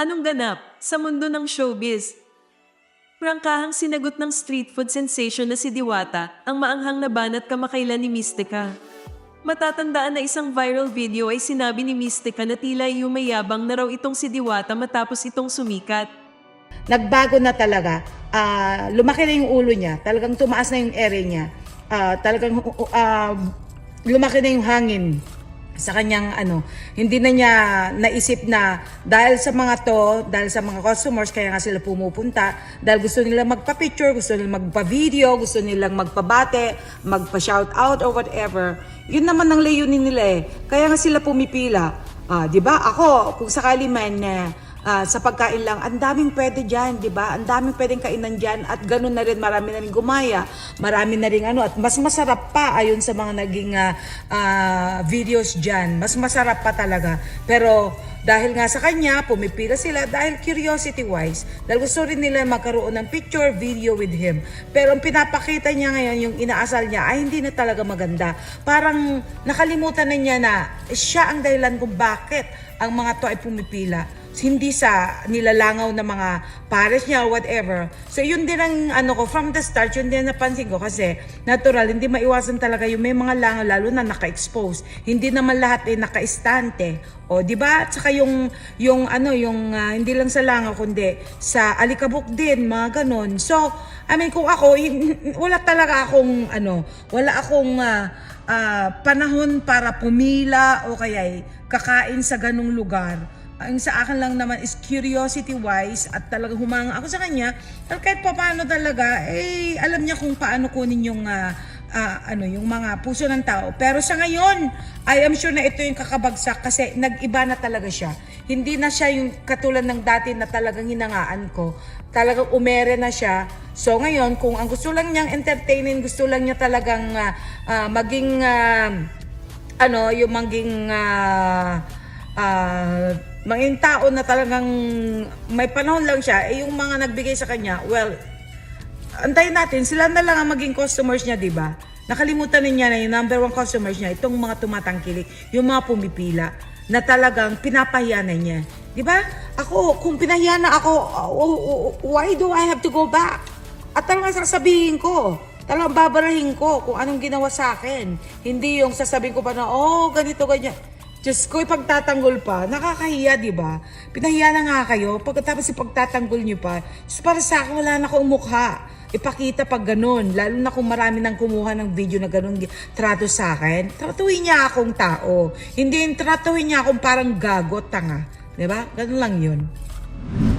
Anong ganap sa mundo ng showbiz? Prangkahang sinagot ng street food sensation na si Diwata ang maanghang na banat kamakailan ni Mystica. Matatandaan na isang viral video ay sinabi ni Mystica na tila yumayabang na raw itong si Diwata matapos itong sumikat. nagbago na talaga. Ah, lumaki na yung ulo niya. Talagang tumaas na yung ere niya. Ah, talagang ah, lumaki na yung hangin sa kanyang ano. Hindi na niya naisip na dahil sa mga to, dahil sa mga customers, kaya nga sila pumupunta. Dahil gusto nila magpa-picture, gusto nila magpa-video, gusto nilang magpabate, magpa-shout out or whatever. Yun naman ang layunin nila eh. Kaya nga sila pumipila. Ah, 'di ba? Ako, kung sakali man eh, Ah, sa pagkain lang, ang daming pwede dyan, di ba? Ang daming pwedeng kainan dyan at ganun na rin, marami na rin gumaya, marami na rin ano, at mas masarap pa ayon sa mga naging ah, videos dyan. Mas masarap pa talaga. Pero dahil nga sa kanya, pumipila sila dahil curiosity wise, dahil gusto rin nila magkaroon ng picture, video with him. Pero ang pinapakita niya ngayon, yung inaasal niya, ay hindi na talaga maganda. Parang nakalimutan na niya na siya ang dahilan kung bakit ang mga to ay pumipila hindi sa nilalangaw na mga pares niya whatever. So yun din ang ano ko, from the start, yun din napansin ko kasi natural, hindi maiwasan talaga yung may mga langaw lalo na naka-expose. Hindi naman lahat ay naka-istante. O, di ba? At saka yung, yung ano, yung ah, hindi lang sa langaw kundi sa alikabok din, mga ganon. So, I mean, kung ako, wala talaga akong ano, wala akong ah, ah, panahon para pumila o kaya kakain sa ganong lugar ang sa akin lang naman is curiosity wise at talagang humanga ako sa kanya at kahit pa paano talaga eh alam niya kung paano kunin yung ah, ah, ano yung mga puso ng tao. Pero sa ngayon I am sure na ito yung kakabagsak kasi nag-iba na talaga siya. Hindi na siya yung katulad ng dati na talagang hinangaan ko. Talagang umere na siya. So ngayon kung ang gusto lang niyang entertainin gusto lang niya talagang ah, ah, maging ah, ano yung maging ah, ah, maging tao na talagang may panahon lang siya, eh yung mga nagbigay sa kanya, well, antayin natin, sila na lang ang maging customers niya, di ba? Nakalimutan niya na yung number one customers niya, itong mga tumatangkilik, yung mga pumipila, na talagang pinapahiya na niya. Di ba? Ako, kung pinahiya na ako, uh, uh, uh, why do I have to go back? At talagang sasabihin ko, talagang babarahin ko kung anong ginawa sa akin. Hindi yung sasabihin ko pa na, oh, ganito, ganyan. Diyos ko, ipagtatanggol pa. Nakakahiya, di ba? Pinahiya na nga kayo. Pagkatapos ipagtatanggol niyo pa, just para sa akin, wala na akong mukha. Ipakita pag ganun. Lalo na kung marami nang kumuha ng video na ganun trato sa akin. Tratuhin niya akong tao. Hindi yung tratuhin niya akong parang gago, tanga. Di ba? Ganun lang yun.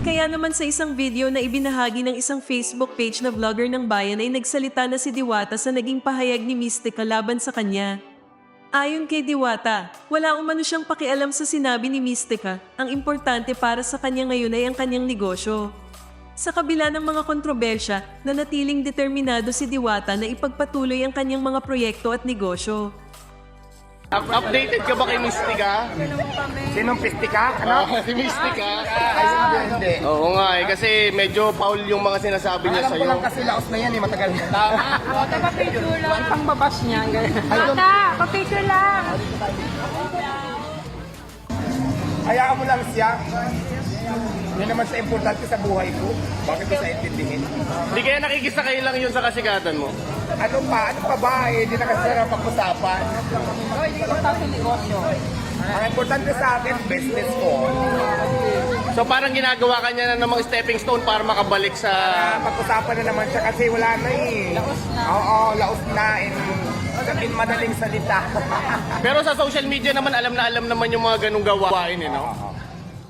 Kaya naman sa isang video na ibinahagi ng isang Facebook page na vlogger ng bayan ay nagsalita na si Diwata sa naging pahayag ni Mystica laban sa kanya. Ayon kay Diwata, wala umano siyang pakialam sa sinabi ni Mystica. Ang importante para sa kanya ngayon ay ang kanyang negosyo. Sa kabila ng mga kontrobersya, nanatiling determinado si Diwata na ipagpatuloy ang kanyang mga proyekto at negosyo. Up- updated ka ba kay Mystica? Sinong pistika? Ano? Ah, si Mystica? Ay, hindi, hindi. Oo nga eh, kasi medyo foul yung mga sinasabi niya Alam ko sa'yo. lang kasi laos na yan eh, matagal na. Bata, pa-picture lang. Ang pangbabas niya. Bata, pa-picture lang. Hayaan mo lang siya. Hindi naman siya importante sa buhay ko. Bakit ko sa intindihin? Hindi kaya nakikisakay lang yun sa kasigatan mo. Ano pa? Ano pa ba? Eh, hindi na kasi na pag-usapan. Oh, hindi ko tapos negosyo. Ang importante sa akin, business ko. So parang ginagawa ka niya na namang stepping stone para makabalik sa... Ah, pag-usapan na naman siya kasi wala na eh. Laos na. Oo, laos na. In, in madaling salita. Pero sa social media naman, alam na alam naman yung mga ganong gawain eh, no?